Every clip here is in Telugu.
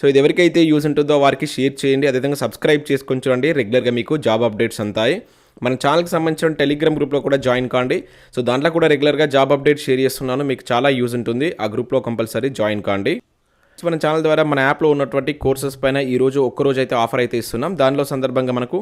సో ఇది ఎవరికైతే యూజ్ ఉంటుందో వారికి షేర్ చేయండి. అదేవిధంగా సబ్స్క్రైబ్ చేసుకొని చూడండి. రెగ్యులర్గా మీకు జాబ్ అప్డేట్స్ అంతాయి మన ఛానల్కి సంబంధించిన టెలిగ్రామ్ గ్రూప్లో కూడా జాయిన్ కాండి. సో దాంట్లో కూడా రెగ్యులర్గా జాబ్ అప్డేట్ షేర్ చేస్తున్నాను. మీకు చాలా యూజ్ ఉంటుంది. ఆ గ్రూప్లో కంపల్సరీ జాయిన్ కాండి. సో మన ఛానల్ ద్వారా మన యాప్లో ఉన్నటువంటి కోర్సెస్ పైన ఈరోజు రోజు ఒక్కరోజు అయితే ఆఫర్ అయితే ఇస్తున్నాం. దానిలో సందర్భంగా మనకు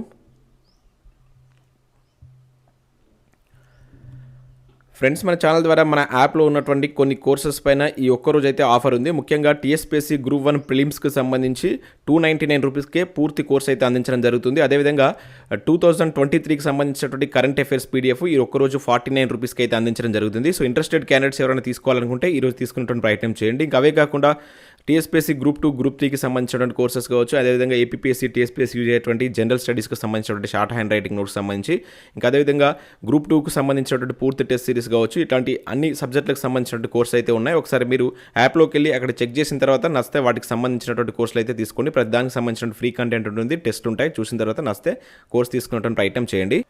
ఫ్రెండ్స్ మన ఛానల్ ద్వారా మన యాప్లో ఉన్నటువంటి కొన్ని కోర్సెస్ పైన ఈ ఒక్కరోజు అయితే ఆఫర్ ఉంది. ముఖ్యంగా టీఎస్పీఎస్సీ గ్రూప్ వన్ ప్రిలిమ్స్కి సంబంధించి టూ నైంటీ నైన్ రూపీస్కే పూర్తి కోర్స్ అయితే అందించడం జరుగుతుంది. అదేవిధంగా టూ థౌసండ్ ట్వంటీ త్రీకి సంబంధించినటువంటి కరెంట్ అఫైర్స్ పీడిఎఫ్ ఈ ఒక్కరోజు ఫార్టీ నైన్ రూపీస్కి అయితే అందించడం జరుగుతుంది. సో ఇంట్రెస్టెడ్ క్యాండిడేట్స్ ఎవరైనా తీసుకోవాలనుకుంటే ఈరోజు తీసుకున్నటువంటి ప్రయత్నం చేయండి. ఇంకా అవే కాకుండా టీఎస్పీఎస్సీ గ్రూప్ టూ గ్రూప్ త్రీకి సంబంధించినటువంటి కోర్సెస్ కావచ్చు అదేవిధంగా ఏపీఎస్సీ టీఎస్పీఎస్సీ యూజ్ అయ్యేటువంటి జనరల్ స్టడీస్కి సంబంధించినటువంటి షార్ట్ హ్యాండ్ రైటింగ్ నోట్స్ సంబంధించి ఇంకా అదేవిధంగా గ్రూప్ టూకి సంబంధించినటువంటి పూర్తి టెస్ట్ సిరీస్ కావచ్చు ఇట్లాంటి అన్ని సబ్జెక్టులకు సంబంధించినటువంటి కోర్స్ అయితే ఉన్నాయి. ఒకసారి మీరు యాప్లోకి వెళ్ళి అక్కడ చెక్ చేసిన తర్వాత నస్తే వాటికి సంబంధించినటువంటి కోర్సులు అయితే తీసుకోండి. ప్రతి దానికి సంబంధించిన ఫ్రీ కంటెంట్ ఉంటుంది టెస్ట్ ఉంటాయి చూసిన తర్వాత నస్తే కోర్స్ తీసుకున్నటువంటి ప్రయత్నం చేయండి.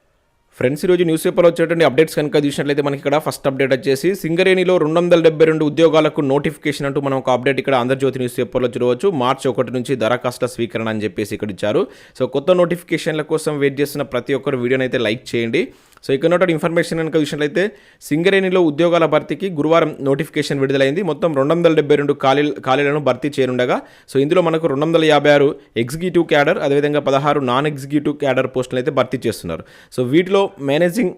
ఫ్రెండ్స్ ఈరోజు న్యూస్ పేపర్లో వచ్చేటువంటి అప్డేట్స్ కనుక చూసినట్లయితే మనకి ఇక్కడ ఫస్ట్ అప్డేట్ వచ్చేసి సింగరేణిలో రెండు వందల డెబ్బై రెండు ఉద్యోగాలకు నోటిఫికేషన్ అంటూ మనం ఒక అప్డేట్ ఇక్కడ ఆంధ్రజ్యోతి న్యూస్ పేపర్లో చూడవచ్చు. మార్చి ఒకటి నుంచి దరఖాస్తుల స్వీకరణ అని చెప్పేసి ఇక్కడ ఇచ్చారు. సో కొత్త నోటిఫికేషన్ల కోసం వెయిట్ చేస్తున్న ప్రతి ఒక్కరు వీడియోని అయితే లైక్ చేయండి. సో ఇక నోటెడ్ ఇన్ఫర్మేషన్ కనుక విషయంలో సింగరేణిలో ఉద్యోగాల భర్తీకి గురువారం నోటిఫికేషన్ విడుదలైంది. మొత్తం రెండు వందల డెబ్బై రెండు ఖాళీ ఖాళీలను భర్తీ చేయనుండగా సో ఇందులో మనకు రెండు వందల యాభై ఆరు ఎగ్జిక్యూటివ్ క్యాడర్ అదేవిధంగా పదహారు నాన్ ఎగ్జిక్యూటివ్ క్యాడర్ పోస్టులు అయితే భర్తీ చేస్తున్నారు. సో వీటిలో మేనేజింగ్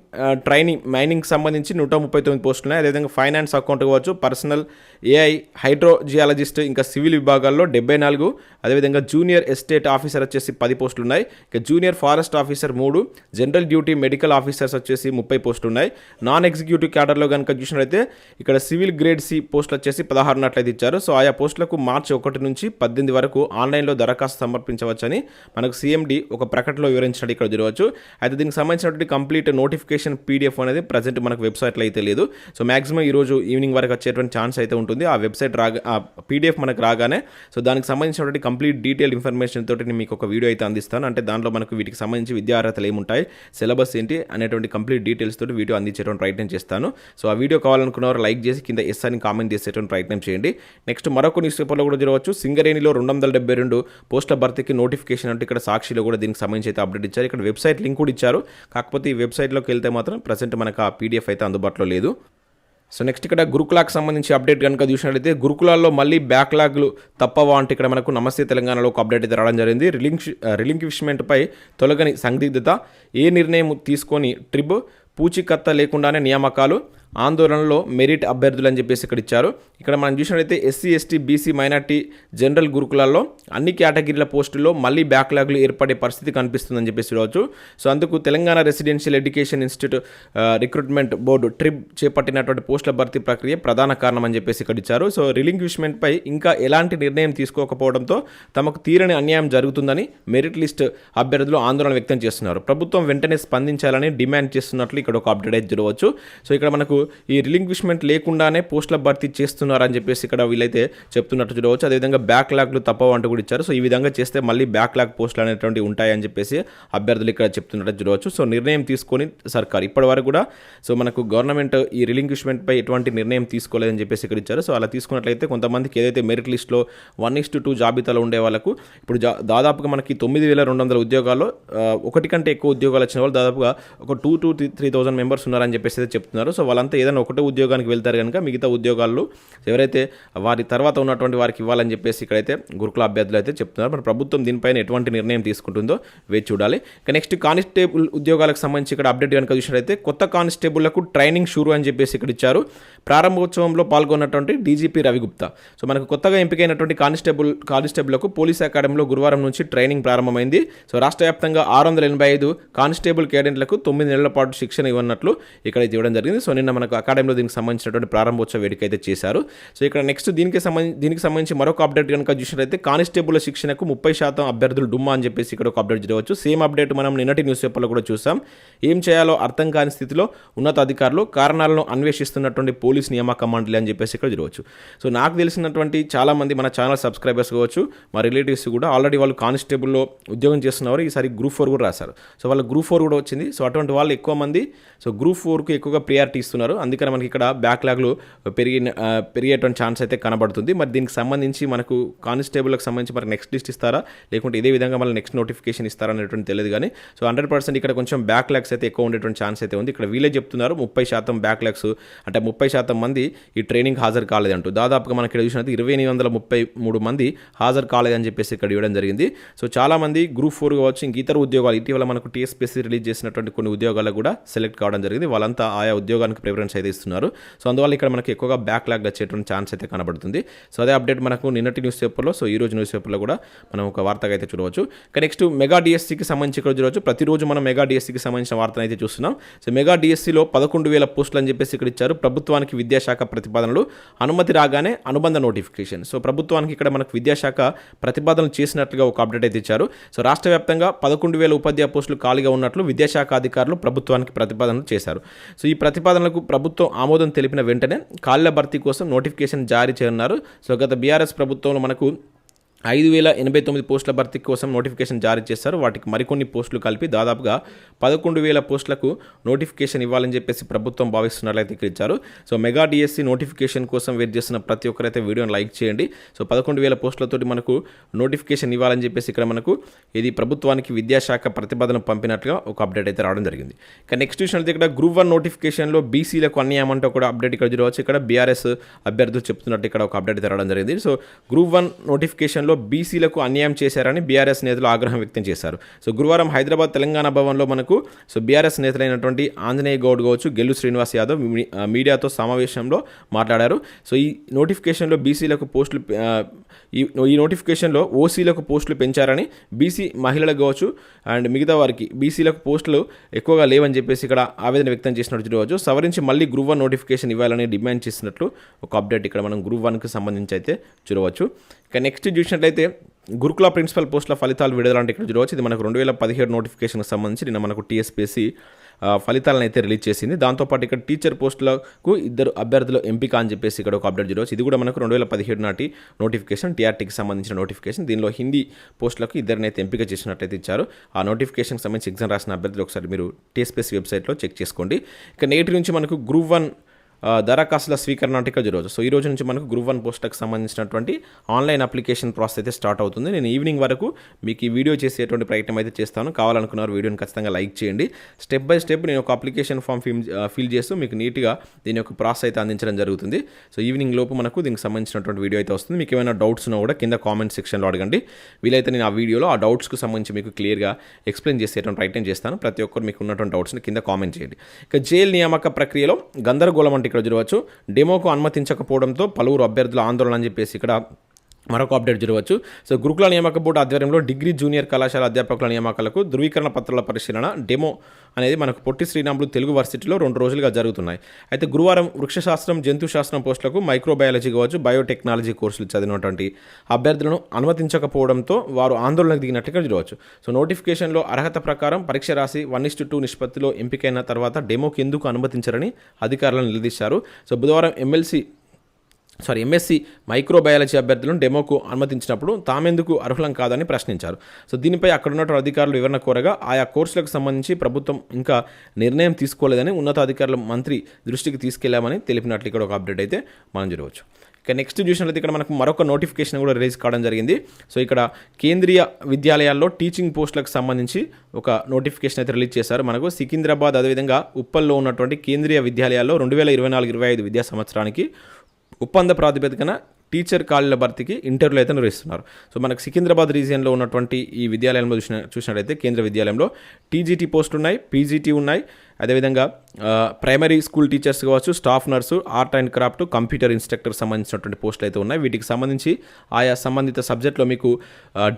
ట్రైనింగ్ మైనింగ్ సంబంధించి నూట ముప్పై తొమ్మిది పోస్టులు ఉన్నాయి అదేవిధంగా ఫైనాన్స్ అకౌంట్ కావచ్చు పర్సనల్ ఏఐ హైడ్రోజియాలజిస్ట్ ఇంకా సివిల్ విభాగాల్లో డెబ్బై నాలుగు అదేవిధంగా జూనియర్ ఎస్టేట్ ఆఫీసర్ వచ్చేసి పది పోస్టులు ఉన్నాయి ఇక జూనియర్ ఫారెస్ట్ ఆఫీసర్ మూడు జనరల్ డ్యూటీ మెడికల్ ఆఫీసర్స్ వచ్చేసి ముప్పై పోస్టులు ఉన్నాయి నాన్ ఎగ్జిక్యూటివ్ క్యాడర్లో కనుక చూసినట్లయితే ఇక్కడ సివిల్ గ్రేడ్ సి పోస్టులు వచ్చేసి పదహారు నట్లయితే ఇచ్చారు. సో ఆయా పోస్టులకు మార్చి ఒకటి నుంచి పద్దెనిమిది వరకు ఆన్లైన్లో దరఖాస్తు సమర్పించవచ్చని మనకు సీఎండి ఒక ప్రకటనలో వివరించినట్టు ఇక్కడ చూడవచ్చు అయితే దీనికి సంబంధించినటువంటి కంప్లీట్ నోటిఫికేషన్ పీడిఎఫ్ అనేది ప్రజెంట్ మనకు వెబ్సైట్లో అయితే లేదు. సో మాక్సిమం ఈరోజు ఈవినింగ్ వరకు వచ్చేటువంటి ఛాన్స్ అయితే ఉంటుంది. ఆ వెబ్సైట్ రాగా ఆ పీడిఎఫ్ మనకు రాగానే సో దానికి సంబంధించినటువంటి కంప్లీట్ డీటెయిల్ ఇన్ఫర్మేషన్ తోటి నేను మీకు ఒక వీడియో అయితే అందిస్తాను. అంటే దాంట్లో మనకు వీటికి సంబంధించి విద్యా అర్హతలు ఏముంటాయి సిలబస్ ఏంటి అనేటువంటి కంప్లీట్ డీటెయిల్స్ తోటి వీడియో అందించేటువంటి ప్రయత్నం చేస్తాను. సో ఆ వీడియో కావాలనుకున్నవారు లైక్ చేసి కింద ఎస్ అని కామెంట్ చేసేటువంటి ప్రయత్నం చేయండి. నెక్స్ట్ మరొక న్యూస్ పేపర్లో కూడా చూడవచ్చు. సింగరేణిలో రెండు వందల డెబ్బై రెండు పోస్టుల భర్తీకి నోటిఫికేషన్ అంటే ఇక్కడ సాక్షిలో కూడా దీనికి సంబంధించి అయితే అప్డేట్ ఇచ్చారు. ఇక్కడ వెబ్సైట్ లింక్ కూడా ఇచ్చారు. కాకపోతే ఈ వెబ్సైట్లోకి వెళ్తే మాత్రం ప్రజెంట్ మనకు ఆ పీడిఎఫ్ అయితే అందుబాటులో లేదు. సో నెక్స్ట్ ఇక్కడ గురుకులాకు సంబంధించి అప్డేట్ కనుక చూసినట్లయితే గురుకులాల్లో మళ్ళీ బ్యాక్లాగ్లు తప్పవా అంటే ఇక్కడ మనకు నమస్తే తెలంగాణలో ఒక అప్డేట్ అయితే రావడం జరిగింది. రిలింక్ రిలింక్విష్మెంట్పై తొలగని సందిగ్ధత ఏ నిర్ణయం తీసుకొని ట్రిబ్ పూచికత్త లేకుండానే నియామకాలు ఆందోళనలో మెరిట్ అభ్యర్థులు అని చెప్పేసి ఇక్కడ ఇచ్చారు. ఇక్కడ మనం చూసినట్లయితే SC ST BC minority general గురుకులాల్లో అన్ని కేటగిరీల పోస్టుల్లో మళ్ళీ బ్యాక్లాగ్లు ఏర్పడే పరిస్థితి కనిపిస్తుందని చెప్పేసి చూడవచ్చు. సో అందుకు Telangana residential education institute recruitment board trip చేపట్టినటువంటి పోస్టుల భర్తీ ప్రక్రియ ప్రధాన కారణం అని చెప్పేసి ఇక్కడ ఇచ్చారు. సో రిలింక్విష్మెంట్పై ఇంకా ఎలాంటి నిర్ణయం తీసుకోకపోవడంతో తమకు తీరని అన్యాయం జరుగుతుందని మెరిట్ లిస్ట్ అభ్యర్థులు ఆందోళన వ్యక్తం చేస్తున్నారు. ప్రభుత్వం వెంటనే స్పందించాలని డిమాండ్ చేస్తున్నట్లు ఇక్కడ ఒక అప్డేట్ అయితే చూడవచ్చు. సో ఇక్కడ మనకు ఈ రిలింక్విష్మెంట్ లేకుండానే పోస్టుల భర్తీ చేస్తున్నారని చెప్పేసి ఇక్కడ వీళ్ళైతే చెప్తున్నట్టు చూడవచ్చు. అదేవిధంగా బ్యాక్లాగ్లు తప్పవు అంటూ కూడా ఇచ్చారు. సో ఈ విధంగా చేస్తే మళ్ళీ బ్యాక్లాగ్ పోస్టులు అనేటువంటి ఉంటాయని చెప్పేసి అభ్యర్థులు ఇక్కడ చెప్తున్నట్టు చూడవచ్చు. సో నిర్ణయం తీసుకొని సర్కార్ ఇప్పటి వరకు కూడా సో మనకు గవర్నమెంట్ ఈ రిలింక్విష్మెంట్పై ఎటువంటి నిర్ణయం తీసుకోలేదని చెప్పేసి ఇక్కడ ఇచ్చారు. సో అలా తీసుకున్నట్లయితే కొంతమందికి ఏదైతే మెరిట్ లిస్ట్లో వన్ ఇస్ టూ జాబితాలో ఉండే వాళ్ళకు ఇప్పుడు జా- దాదాపుగా మనకి తొమ్మిది వేల రెండు వందల ఉద్యోగాల్లో ఒకటి కంటే ఎక్కువ ఉద్యోగాలు వచ్చిన వాళ్ళు దాదాపుగా ఒక two to three thousand members ఉన్నారని చెప్పేసి అయితే చెప్తున్నారు. సో వాళ్ళంతా ఏదైనా ఒకటే ఉద్యోగానికి వెళ్తారు కనుక మిగతా ఉద్యోగాల్లో ఎవరైతే వారి తర్వాత ఉన్నటువంటి వారికి ఇవ్వాలని చెప్పేసి ఇక్కడైతే గురుకుల అభ్యర్థులు అయితే చెప్తున్నారు. మరి ప్రభుత్వం దీనిపైన ఎటువంటి నిర్ణయం తీసుకుంటుందో వేచి చూడాలి. ఇక నెక్స్ట్ కానిస్టేబుల్ ఉద్యోగాలకు సంబంధించి ఇక్కడ అప్డేట్ కనుక చూసినట్లయితే కొత్త కానిస్టేబుల్లకు ట్రైనింగ్ షురు అని చెప్పేసి ఇక్కడ ఇచ్చారు. ప్రారంభోత్సవంలో పాల్గొన్నటువంటి డీజీపీ రవిగుప్తా. సో మనకు కొత్తగా ఎంపికైనటువంటి కానిస్టేబుల్ కానిస్టేబుల్లకు పోలీస్ అకాడమీలో గురువారం నుంచి ట్రైనింగ్ ప్రారంభమైంది. సో రాష్ట్ర వ్యాప్తంగా ఆరు వందల ఎనభై ఐదు కానిస్టేబుల్ కేడెంట్లకు తొమ్మిది నెలల పాటు శిక్షణ ఇవ్వనట్లు ఇక్కడ ఇవ్వడం జరిగింది. సో నిన్న మనకు అకాడమీలో దీనికి సంబంధించినటువంటి ప్రారంభోత్సవ వేడుక అయితే చేశారు. సో ఇక్కడ నెక్స్ట్ దీనికి సంబంధించి దీనికి సంబంధించి మరొక అప్డేట్ కనుక చూసినట్లయితే కానిస్టేబుల్ శిక్షణకు ముప్పై శాతం అభ్యర్థులు డుమ్మా అని చెప్పేసి ఇక్కడ ఒక అప్డేట్ చేయవచ్చు. సేమ్ అప్డేట్ మనం నిన్నటి న్యూస్ పేపర్లో కూడా చూసాం. ఏం చేయాలో అర్థం కాని స్థితిలో ఉన్నతాధికారులు కారణాలను అన్వేషిస్తున్నటువంటి పోలీస్ నియామక మండలి అని చెప్పేసి ఇక్కడ చూడవచ్చు. సో నాకు తెలిసినటువంటి చాలామంది మన ఛానల్ సబ్స్క్రైబర్స్ కావచ్చు మా రిలేటివ్స్ కూడా ఆల్రెడీ వాళ్ళు కానిస్టేబుల్లో ఉద్యోగం చేస్తున్నవారు ఈసారి గ్రూప్ ఫోర్ కూడా రాశారు. సో వాళ్ళ గ్రూప్ ఫోర్ కూడా వచ్చింది. సో అటువంటి వాళ్ళు ఎక్కువ మంది సో గ్రూప్ ఫోర్కు ఎక్కువగా ప్రియారిటీ ఇస్తున్నారు. అందుకని మనకి ఇక్కడ బ్యాక్లాగ్లు పెరిగిన పెరిగేటువంటి ఛాన్స్ అయితే కనబడుతుంది. మరి దీనికి సంబంధించి మనకు కానిస్టేబుల్కి సంబంధించి మరి నెక్స్ట్ లిస్ట్ ఇస్తారా? లేకుంటే ఇదే విధంగా మళ్ళీ నెక్స్ట్ నోటిఫికేషన్ ఇస్తారా అనేటువంటి తెలియదు కానీ. సో హండ్రెడ్ పర్సెంట్ ఇక్కడ కొంచెం బ్యాక్లాగ్స్ అయితే ఎక్కువ ఉండేటువంటి ఛాన్స్ అయితే ఉంది. ఇక్కడ వీళ్ళే చెప్తున్నారు ముప్పై శాతం బ్యాక్లాగ్స్ అంటే ముప్పై శాతం మంది ఈ ట్రైనింగ్ హాజరు కాలేదంటూ. దాదాపుగా మనకి ఇక్కడ చూసినట్టు ఇరవై ఎనిమిది వందల ముప్పై మూడు మంది హాజరు కాలేదని చెప్పేసి ఇక్కడ ఇవ్వడం జరిగింది. సో చాలా మంది గ్రూప్ ఫోర్ కావచ్చు ఇంక ఇతర ఉద్యోగాలు ఇటీవల మనకు టీఎస్పీసీ రిలీజ్ చేసినటువంటి కొన్ని ఉద్యోగాలకు కూడా సెలెక్ట్ కావడం జరిగింది. వాళ్ళంతా ఆయా ఉద్యోగానికి ప్రిఫరెన్స్ అయితే ఇస్తున్నారు. సో అందువల్ల ఇక్కడ మనకి ఎక్కువగా బ్యాక్ లాగ్ వచ్చేటువంటి ఛాన్స్ అయితే కనబడుతుంది. సో అదే అప్డేట్ మనకు నిన్నటి న్యూస్ పేపర్లో సో ఈ రోజు న్యూస్ పేపర్లో కూడా మనం ఒక వార్తగా అయితే చూడవచ్చు. ఇక నెక్స్ట్ మెగా డిఎస్సికి సంబంధించి ఇక్కడ చూడవచ్చు. ప్రతిరోజు మనం మెగా డిఎస్సికి సంబంధించిన వార్తను అయితే చూస్తున్నాం. సో మెగా డిఎస్సిలో పదకొండు వేల పోస్టులు అని చెప్పేసి ఇక్కడ ఇచ్చారు. ప్రభుత్వానికి విద్యాశాఖ ప్రతిపాదనలు అనుమతి రాగానే అనుబంధ నోటిఫికేషన్ సో ప్రభుత్వానికి ఇక్కడ మనకు విద్యాశాఖ ప్రతిపాదనలు చేసినట్లుగా ఒక అప్డేట్ అయితే ఇచ్చారు. సో రాష్ట్ర వ్యాప్తంగా పదకొండు వేల ఉపాధ్యాయ పోస్టులు ఖాళీగా ఉన్నట్లు విద్యాశాఖ అధికారులు ప్రభుత్వానికి ప్రతిపాదనలు చేశారు. సో ఈ ప్రతిపాదనలకు ప్రభుత్వం ఆమోదం తెలిపిన వెంటనే కాళ్ళ భర్తీ కోసం నోటిఫికేషన్ జారీ చేయనున్నారు. సో గత బీఆర్ఎస్ ప్రభుత్వంలో మనకు ఐదు వేల ఎనభై తొమ్మిది పోస్టుల భర్తీ కోసం నోటిఫికేషన్ జారీ చేశారు. వాటికి మరికొన్ని పోస్టులు కలిపి దాదాపుగా పదకొండు వేల పోస్టులకు నోటిఫికేషన్ ఇవ్వాలని చెప్పేసి ప్రభుత్వం భావిస్తున్నట్లయితే ఇక్కడ ఇచ్చారు సో మెగా డిఎస్సి నోటిఫికేషన్ కోసం వెయిట్ చేస్తున్న ప్రతి ఒక్కరైతే వీడియోని లైక్ చేయండి. సో పదకొండు వేల పోస్టులతోటి మనకు నోటిఫికేషన్ ఇవ్వాలని చెప్పేసి ఇక్కడ మనకు ఇది ప్రభుత్వానికి విద్యాశాఖ ప్రతిపాదన పంపినట్లుగా ఒక అప్డేట్ అయితే రావడం జరిగింది. ఇక నెక్స్ట్ విషయం అయితే ఇక్కడ గ్రూప్ వన్ నోటిఫికేషన్లో బీసీలకు అన్యాయమంటూ కూడా అప్డేట్ ఇక్కడ చూడవచ్చు. ఇక్కడ బీఆర్ఎస్ అభ్యర్థులు చెప్తున్నట్టు ఇక్కడ ఒక అప్డేట్ అయితే రావడం జరిగింది. సో గ్రూప్ వన్ నోటిఫికేషన్లో బీసీలకు అన్యాయం చేశారని బీఆర్ఎస్ నేతలు ఆగ్రహం వ్యక్తం చేశారు. సో గురువారం హైదరాబాద్ తెలంగాణ భవన్లో మనకు సో బీఆర్ఎస్ నేతలైనటువంటి ఆంజనేయ గౌడ్ కావచ్చు గెల్లు శ్రీనివాస్ యాదవ్ మీడియాతో సమావేశంలో మాట్లాడారు. సో ఈ నోటిఫికేషన్లో బీసీలకు పోస్టులు ఈ ఈ నోటిఫికేషన్లో ఓసీలకు పోస్టులు పెంచారని బీసీ మహిళలకు కావచ్చు అండ్ మిగతా వారికి బీసీలకు పోస్టులు ఎక్కువగా లేవని చెప్పేసి ఇక్కడ ఆవేదన వ్యక్తం చేసినట్టు చూడవచ్చు సవరించి మళ్ళీ గ్రూప్ వన్ నోటిఫికేషన్ ఇవ్వాలని డిమాండ్ చేసినట్లు ఒక అప్డేట్ ఇక్కడ మనం గ్రూప్ వన్కి సంబంధించి అయితే చూడవచ్చు. ఇక నెక్స్ట్ చూసినట్లయితే గురుకుల ప్రిన్సిపల్ పోస్టుల ఫలితాలు విడుదల అంటే ఇక్కడ చూడవచ్చు. ఇది మనకు రెండు వేల పదిహేడు నోటిఫికేషన్కి సంబంధించి నిన్న మనకు టీఎస్పీసీ ఫలితాలను అయితే రిలీజ్ చేసింది. దాంతోపాటు ఇక్కడ టీచర్ పోస్టులకు ఇద్దరు అభ్యర్థుల ఎంపిక అని చెప్పేసి ఇక్కడ ఒక అప్డేట్ చూడవచ్చు. ఇది కూడా మనకు రెండు వేల పదిహేడు నాటి నోటిఫికేషన్ టీఆర్టీకి సంబంధించిన నోటిఫికేషన్ దీనిలో హిందీ పోస్టులకు ఇద్దరిని అయితే ఎంపిక చేసినట్లయితే ఇచ్చారు. ఆ నోటిఫికేషన్కి సంబంధించి ఎగ్జామ్ రాసిన అభ్యర్థులు ఒకసారి మీరు టీఎస్పీఎస్సీ వెబ్సైట్లో చెక్ చేసుకోండి. ఇక నేటి నుంచి మనకు గ్రూప్ వన్ దరఖాస్తుల స్వీకరణ అంటే ఇక్కడ రోజు సో ఈ రోజు నుంచి మనకు గ్రూప్ వన్ పోస్ట్కి సంబంధించినటువంటి ఆన్లైన్ అప్లికేషన్ ప్రాసెస్ అయితే స్టార్ట్ అవుతుంది. నేను ఈవినింగ్ వరకు మీకు ఈ వీడియో చేసేటువంటి ప్రయత్నం అయితే చేస్తాను. కావాలనుకున్నారు వీడియోని ఖచ్చితంగా లైక్ చేయండి. స్టెప్ బై స్టెప్ నేను ఒక అప్లికేషన్ ఫామ్ ఫిల్ ఫిల్ చేస్తూ మీకు నీట్గా దీని యొక్క ప్రాసెస్ అయితే అందించడం జరుగుతుంది. సో ఈవినింగ్ లోపు మనకు దీనికి సంబంధించినటువంటి వీడియో అయితే వస్తుంది. మీకు ఏమైనా డౌట్స్ ఉన్నా కూడా కింద కామెంట్ సెక్షన్లో అడగండి. వీలైతే నేను ఆ వీడియోలో ఆ డౌట్స్కి సంబంధించి మీకు క్లియర్గా ఎక్స్ప్లెయిన్ చేసేటువంటి ప్రయత్నం చేస్తాను. ప్రతి ఒక్కరు మీకు ఉన్నటువంటి డౌట్స్ని కింద కామెంట్ చేయండి. ఇక జైలు నియామక ప్రక్రియలో గందరగోళం అంటే ఇక్కడ చూడవచ్చు. డెమోకు అనుమతించకపోవడంతో పలువురు అభ్యర్థుల ఆందోళన అని చెప్పేసి ఇక్కడ మరొక అప్డేట్ చూడవచ్చు. సో గురుకుల నియామక బోర్డు ఆధ్వర్యంలో డిగ్రీ జూనియర్ కళాశాల అధ్యాపకుల నియామకాలకు ధృవీకరణ పత్రాల పరిశీలన డెమో అనేది మనకు పొట్టి శ్రీరాములు తెలుగు వర్సిటీలో రెండు రోజులుగా జరుగుతున్నాయి. అయితే గురువారం వృక్షశాస్త్రం జంతు శాస్త్రం పోస్టులకు మైక్రోబయాలజీ కావచ్చు బయోటెక్నాలజీ కోర్సులు చదివినటువంటి అభ్యర్థులను అనుమతించకపోవడంతో వారు ఆందోళనకు దిగినట్టుగా చూడవచ్చు. సో నోటిఫికేషన్లో అర్హత ప్రకారం పరీక్ష రాసి వన్ ఇస్టు టూ నిష్పత్తిలో ఎంపికైన తర్వాత డెమోకి ఎందుకు అనుమతించరని అధికారులను నిలదీశారు. సో బుధవారం ఎమ్మెల్సీ సారీ ఎంఎస్సి మైక్రోబయాలజీ అభ్యర్థులను డెమోకు అనుమతించినప్పుడు తామెందుకు అర్హులం కాదని ప్రశ్నించారు. సో దీనిపై అక్కడ ఉన్నటువంటి అధికారులు వివరణ కోరగా ఆయా కోర్సులకు సంబంధించి ప్రభుత్వం ఇంకా నిర్ణయం తీసుకోలేదని ఉన్నతాధికారుల మంత్రి దృష్టికి తీసుకెళ్ళామని తెలిపినట్లు ఇక్కడ ఒక అప్డేట్ అయితే మనం చూడవచ్చు. ఇక నెక్స్ట్ చూసినట్లయితే ఇక్కడ మనకు మరొక నోటిఫికేషన్ కూడా రిలీజ్ కావడం జరిగింది. సో ఇక్కడ కేంద్రీయ విద్యాలయాల్లో టీచింగ్ పోస్టులకు సంబంధించి ఒక నోటిఫికేషన్ అయితే రిలీజ్ చేశారు. మనకు సికింద్రాబాద్ అదేవిధంగా ఉప్పల్లో ఉన్నటువంటి కేంద్రీయ విద్యాలయాల్లో రెండు వేల ఇరవై నాలుగు ఇరవై ఐదు విద్యా సంవత్సరానికి ఒప్పంద ప్రాతిపదికన టీచర్ ఖాళీల భర్తీకి ఇంటర్వ్యూలు అయితే నిర్వహిస్తున్నారు. సో మనకు సికింద్రాబాద్ రీజియన్లో ఉన్నటువంటి ఈ విద్యాలయంలో చూసిన చూసినట్లయితే కేంద్ర విద్యాలయంలో టీజీటీ పోస్టులు ఉన్నాయి పీజీటీ ఉన్నాయి. అదేవిధంగా ప్రైమరీ స్కూల్ టీచర్స్ కావచ్చు staff nurse art and craft computer instructor సంబంధించినటువంటి పోస్టులు అయితే ఉన్నాయి. వీటికి సంబంధించి ఆయా సంబంధిత సబ్జెక్ట్లో మీకు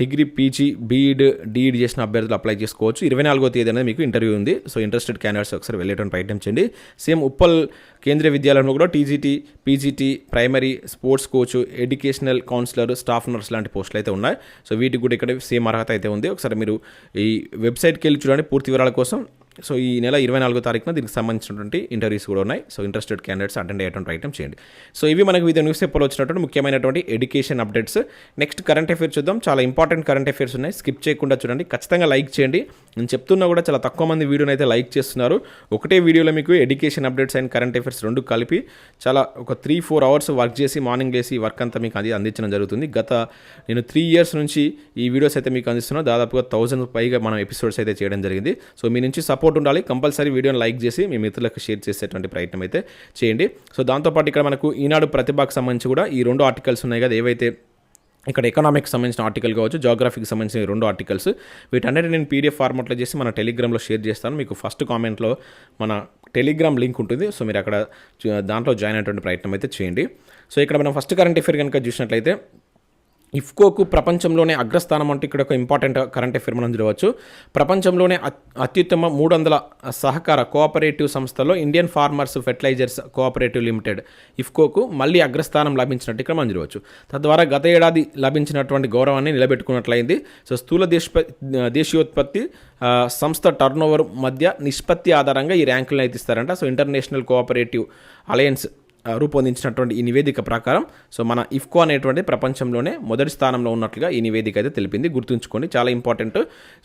డిగ్రీ పీజీ బీఈడ్ డిఈడ్ చేసిన అభ్యర్థులు అప్లై చేసుకోవచ్చు. ఇరవై నాలుగో తేదీ అనేది మీకు ఇంటర్వ్యూ ఉంది. సో ఇంట్రెస్టెడ్ క్యాండిడేట్స్ ఒకసారి వెళ్ళేటువంటి ప్రయత్నం చేయండి. సేమ్ ఉప్పల్ కేంద్రీయ విద్యాలయంలో కూడా TGT PGT primary sports coach educational counsellor staff nurse లాంటి పోస్టులు అయితే ఉన్నాయి. సో వీటికి కూడా ఇక్కడ సేమ్ అర్హత అయితే ఉంది. ఒకసారి మీరు ఈ వెబ్సైట్కి వెళ్ళి చూడండి. పూర్తి వివరాల కోసం సో ఈ నెల ఇరవై నాలుగో తారీఖున దీనికి సంబంధించినటువంటి ఇంటర్వ్యూస్ కూడా ఉన్నాయి. సో ఇంట్రెస్టెడ్ క్యాండిడేట్స్ అటెండ్ అయ్యేటువంటి ప్రయత్నం చేయండి. సో ఇవి మనకు వివిధ న్యూస్ పేపర్లో వచ్చినటువంటి ముఖ్యమైనటువంటి education updates next current affairs చూద్దాం. చాలా ఇంపార్టెంట్ కరెంట్ అఫేర్స్ ఉన్నాయి. స్కిప్ చేయకుండా చూడండి. ఖచ్చితంగా లైక్ చేయండి. నేను చెప్తున్నా కూడా చాలా తక్కువ మంది వీడియోని అయితే లైక్ చేస్తున్నారు. ఒకటే వీడియోలో మీకు education updates and current affairs రెండు కలిపి చాలా ఒక త్రీ ఫోర్ అవర్స్ వర్క్ చేసి మార్నింగ్ చేసి వర్క్ అంతా మీకు అది అందించడం జరుగుతుంది. గత నేను త్రీ ఇయర్స్ నుంచి ఈ వీడియోస్ అయితే మీకు అందిస్తున్నాను దాదాపుగా థౌజండ్ పైగా మనం ఎపిసోడ్స్ అయితే చేయడం జరిగింది. సో మీ నుంచి సపోర్ట్ ఉండాలి. కంపల్సరీ వీడియోని లైక్ చేసి మీ మిత్రులకు షేర్ చేసేటువంటి ప్రయత్నం అయితే చేయండి. సో దాంతోపాటు ఇక్కడ మనకు ఈనాడు ప్రతిభకు సంబంధించి కూడా ఈ రెండు ఆర్టికల్స్ ఉన్నాయి కదా ఏవైతే ఇక్కడ ఎకనామిక్స్ సంబంధించిన ఆర్టికల్ కావచ్చు జాగ్రఫీకి సంబంధించిన రెండు ఆర్టికల్స్ వీటన్నిటి నేను పీడిఎఫ్ ఫార్మాట్లో చేసి మన టెలిగ్రామ్లో షేర్ చేస్తాను. మీకు ఫస్ట్ కామెంట్లో మన టెలిగ్రామ్ లింక్ ఉంటుంది. సో మీరు అక్కడ దాంట్లో జాయిన్ అయ్యేటువంటి ప్రయత్నం అయితే చేయండి. సో ఇక్కడ మనం ఫస్ట్ కరెంట్ అఫేర్ కనుక చూసినట్లయితే ఇఫ్కోకు ప్రపంచంలోనే అగ్రస్థానం అంటే ఇక్కడ ఒక ఇంపార్టెంట్ కరెంట్ అఫేర్ మనం చూడవచ్చు. ప్రపంచంలోనే అత్యుత్తమ మూడు వందల సహకార కోఆపరేటివ్ సంస్థల్లో Indian farmers fertilisers cooperative limited ఇఫ్కోకు మళ్ళీ అగ్రస్థానం లభించినట్టు ఇక్కడ మనం చూడవచ్చు. తద్వారా గత ఏడాది లభించినటువంటి గౌరవాన్ని నిలబెట్టుకున్నట్లయింది. సో స్థూల దేశ దేశీయోత్పత్తి సంస్థ టర్నోవర్ మధ్య నిష్పత్తి ఆధారంగా ఈ ర్యాంకులను అయితే ఇస్తారంట. సో ఇంటర్నేషనల్ కోఆపరేటివ్ అలయన్స్ రూపొందించినటువంటి ఈ నివేదిక ప్రకారం సో మన ఇఫ్కో అనేటువంటి ప్రపంచంలోనే మొదటి స్థానంలో ఉన్నట్లుగా ఈ నివేదిక అయితే తెలిపింది. గుర్తుంచుకోండి చాలా ఇంపార్టెంట్.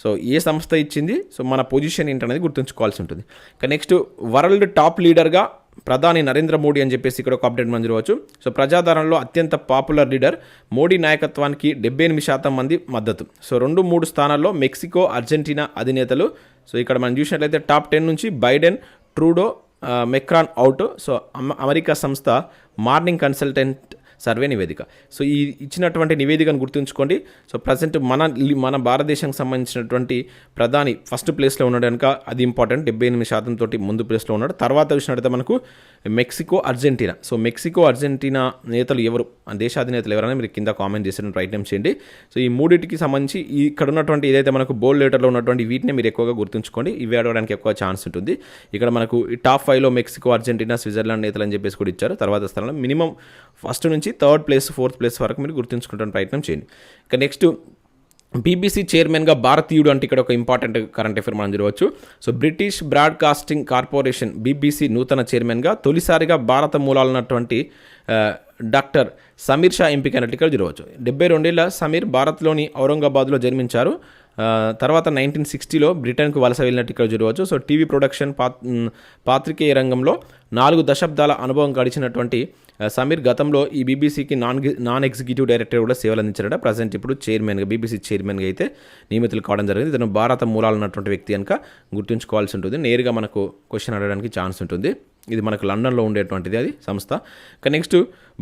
సో ఏ సంస్థ ఇచ్చింది సో మన పొజిషన్ ఏంటనేది గుర్తుంచుకోవాల్సి ఉంటుంది. ఇక నెక్స్ట్ వరల్డ్ టాప్ లీడర్గా ప్రధాని నరేంద్ర మోడీ అని చెప్పేసి ఇక్కడ ఒక అప్డేట్ మనం చూడవచ్చు. సో ప్రజాదరణలో అత్యంత పాపులర్ లీడర్ మోడీ నాయకత్వానికి డెబ్బై ఎనిమిది శాతం మంది మద్దతు. సో రెండు మూడు స్థానాల్లో మెక్సికో అర్జెంటీనా అధినేతలు. సో ఇక్కడ మనం చూసినట్లయితే టాప్ టెన్ నుంచి Biden Trudeau Macron out so America సంస్థ మార్నింగ్ కన్సల్టెంట్ సర్వే నివేదిక. సో ఈ ఇచ్చినటువంటి నివేదికను గుర్తుంచుకోండి. సో ప్రజెంట్ మన మన భారతదేశానికి సంబంధించినటువంటి ప్రధాని ఫస్ట్ ప్లేస్లో ఉన్నాడు కనుక అది ఇంపార్టెంట్. డెబ్బై ఎనిమిది శాతం తోటి ముందు ప్లేస్లో ఉన్నాడు. తర్వాత చూసినట్టయితే మనకు Mexico Argentina. So Mexico Argentina నేతలు ఎవరు? ఆ దేశాధినేతలు ఎవరైనా మీరు కింద కామెంట్ చేసిన ప్రయత్నం చేయండి. సో ఈ మూడింటికి సంబంధించి ఇక్కడ ఉన్నటువంటి ఏదైతే మనకు బోల్డ్ లెటర్లో ఉన్నటువంటి వీటిని మీరు ఎక్కువగా గుర్తుంచుకోండి. ఇవి అడగడానికి ఎక్కువ ఛాన్స్ ఉంటుంది. ఇక్కడ మనకు టాప్ ఫైవ్లో మెక్సికో అర్జెంటీనా స్విట్జర్లాండ్ నేతలు అని చెప్పేసి కూడా ఇచ్చారు. తర్వాత స్థానంలో మినిమం ఫస్ట్ నుంచి థర్డ్ ప్లేస్ ఫోర్త్ ప్లేస్ వరకు మీరు గుర్తుంచుకుంటాను ప్రయత్నం చేయండి. ఇక నెక్స్ట్ బీబీసీ చైర్మన్గా భారతీయుడు అంటే ఇక్కడ ఒక ఇంపార్టెంట్ కరెంట్ అఫేర్ మనం చూడవచ్చు. So British broadcasting corporation BBC నూతన చైర్మన్గా తొలిసారిగా భారత మూలాలన్నటువంటి డాక్టర్ సమీర్ షా ఎంపికైనట్లు ఇక్కడ చూడవచ్చు. డెబ్బై రెండేళ్ళ సమీర్ భారత్లోని ఔరంగాబాద్లో జన్మించారు. తర్వాత నైన్టీన్ సిక్స్టీలో బ్రిటన్కు వలస వెళ్ళినట్టు ఇక్కడ చూడవచ్చు. సో టీవీ ప్రొడక్షన్ పాత్ పాత్రికేయ రంగంలో నాలుగు దశాబ్దాల అనుభవం గడిచినటువంటి సమీర్ గతంలో ఈ బీబీసీకి నాన్ నాన్ ఎగ్జిక్యూటివ్ డైరెక్టర్ కూడా సేవలు అందించారట ప్రజెంట్ ఇప్పుడు చైర్మన్గా బీబీసీ చైర్మన్గా అయితే నియమితులు కావడం జరిగింది. ఇతను భారత మూలాలు ఉన్నటువంటి వ్యక్తి కనుక గుర్తుంచుకోవాల్సి ఉంటుంది. నేరుగా మనకు క్వశ్చన్ అడగడానికి ఛాన్స్ ఉంటుంది. ఇది మనకు లండన్లో ఉండేటువంటిది అది సంస్థ. ఇక నెక్స్ట్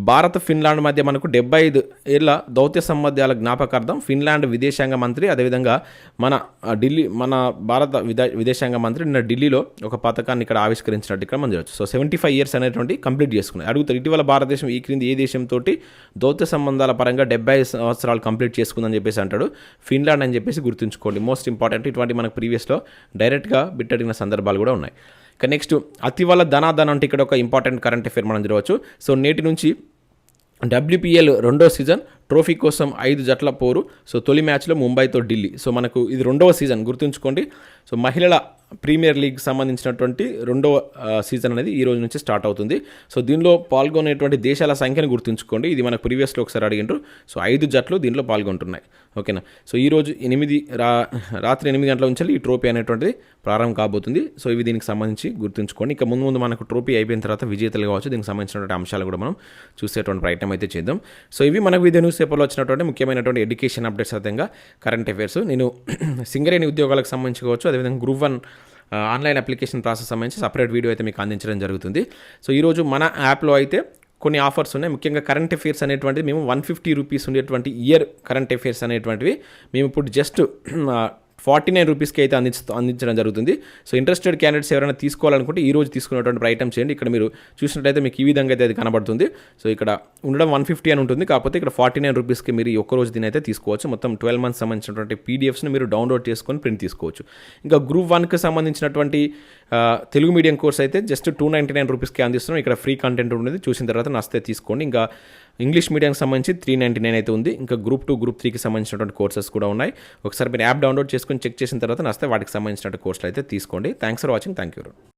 భారత్ ఫిన్లాండ్ మధ్య మనకు డెబ్బై ఐదు ఏళ్ళ దౌత్య సంబంధాల జ్ఞాపకార్థం ఫిన్లాండ్ విదేశాంగ మంత్రి అదేవిధంగా మన ఢిల్లీ మన భారత విదా విదేశాంగ మంత్రి నిన్న ఢిల్లీలో ఒక పథకాన్ని ఇక్కడ ఆవిష్కరించినట్టు ఇక్కడ మనం చూడవచ్చు సో సెవెంటీ ఫైవ్ ఇయర్స్ అనేటువంటి కంప్లీట్ చేసుకున్నాయి. అడుగుతారు ఇటీవల భారతదేశం ఈ క్రింది ఏ దేశంతో దౌత్య సంబంధాల పరంగా డెబ్బై సంవత్సరాలు కంప్లీట్ చేసుకుందని చెప్పేసి అంటాడు. ఫిన్లాండ్ అని చెప్పేసి గుర్తుంచుకోండి. మోస్ట్ ఇంపార్టెంట్ ఇటువంటి మనకు ప్రీవియస్లో డైరెక్ట్గా బిట్టడిగిన సందర్భాలు కూడా ఉన్నాయి. ఇక నెక్స్ట్ అతివల ధనాధనం అంటే ఇక్కడ ఒక ఇంపార్టెంట్ కరెంట్ అఫేర్ మనం చూడవచ్చు. సో నేటి నుంచి డబ్ల్యూపీఎల్ రెండో సీజన్ ట్రోఫీ కోసం ఐదు జట్ల పోరు. సో తొలి మ్యాచ్లో ముంబైతో ఢిల్లీ. సో మనకు ఇది రెండవ సీజన్ గుర్తుంచుకోండి. సో మహిళల ప్రీమియర్ లీగ్ సంబంధించినటువంటి రెండవ సీజన్ అనేది ఈ రోజు నుంచి స్టార్ట్ అవుతుంది. సో దీనిలో పాల్గొనేటువంటి దేశాల సంఖ్యను గుర్తుంచుకోండి. ఇది మనకు ప్రీవియస్లో ఒకసారి అడిగిండ్రు. సో ఐదు జట్లు దీనిలో పాల్గొంటున్నాయి. ఓకేనా? సో ఈ రోజు ఎనిమిది రా రాత్రి ఎనిమిది గంటల నుంచి ఈ ట్రోఫీ అనేటువంటిది ప్రారంభం కాబోతుంది. సో ఇవి దీనికి సంబంధించి గుర్తుంచుకోండి. ఇక ముందు ముందు మనకు ట్రోఫీ అయిపోయిన తర్వాత విజేతలు కావచ్చు దీనికి సంబంధించినటువంటి అంశాలు కూడా మనం చూసేటువంటి ప్రయత్నం అయితే చేద్దాం. సో ఇవి మనకు వివిధ న్యూస్ పేపర్లో వచ్చినటువంటి ముఖ్యమైనటువంటి ఎడ్యుకేషన్ అప్డేట్స్ అర్థంగా కరెంట్ అఫైర్స్. నేను సింగరేణి ఉద్యోగాలకు సంబంధించి కావచ్చు అదేవిధంగా group one online application process సంబంధించి సపరేట్ వీడియో అయితే మీకు అందించడం జరుగుతుంది. సో ఈరోజు మన యాప్లో అయితే కొన్ని ఆఫర్స్ ఉన్నాయి. ముఖ్యంగా కరెంట్ అఫైర్స్ అనేటువంటిది మేము వన్ ఫిఫ్టీ రూపీస్ ఉండేటువంటి ఇయర్ కరెంట్ అఫేర్స్ అనేటువంటివి మేము ఇప్పుడు జస్ట్ ఫార్టీ నైన్ రూపీస్కి అయితే అందించ అందించడం జరుగుతుంది. సో ఇంట్రెస్టెడ్ క్యాండిడేట్స్ ఎవరైనా తీసుకోవాలనుకుంటే ఈ రోజు తీసుకున్నటువంటి ఐటమ్ చేయండి. ఇక్కడ మీరు చూసినట్టయితే మీకు ఈ విధంగా అయితే అది కనబడుతుంది. సో ఇక్కడ ఉండడం వన్ ఫిఫ్టీ అని ఉంటుంది. కాకపోతే ఇక్కడ ఫార్టీ నైన్ రూపీస్కి మీరు ఈ ఒక్క రోజు దీని అయితే తీసుకోవచ్చు. మొత్తం ట్వెల్వ్ మంత్స్ సంబంధించినటువంటి పీడిఎఫ్స్ని మీరు డౌన్లోడ్ చేసుకొని ప్రింట్ తీసుకోవచ్చు. ఇంకా గ్రూప్ వన్కి సంబంధించినటువంటి తెలుగు మీడియం కోర్స్ అయితే జస్ట్ టూ నైంటీ నైన్ రూపీస్కి అందిస్తున్నాం. ఇక్కడ ఫ్రీ కంటెంట్ ఉంటుంది చూసిన తర్వాత నస్తే తీసుకోండి. ఇంకా ఇంగ్లీష్ మీడియంకి సంబంధించి త్రీ నైంటీ నైన్ అయితే ఉంది. ఇంకా గ్రూప్ టూ గ్రూప్ త్రీకి సంబంధించినటువంటి కోర్సెస్ కూడా ఉన్నాయి. ఒకసారి మీరు యాప్ డౌన్లోడ్ చేసుకొని చెక్ చేసిన తర్వాత నస్తే వాటికి సంబంధించినటువంటి కోర్సులు అయితే తీసుకోండి. Thanks for watching thank you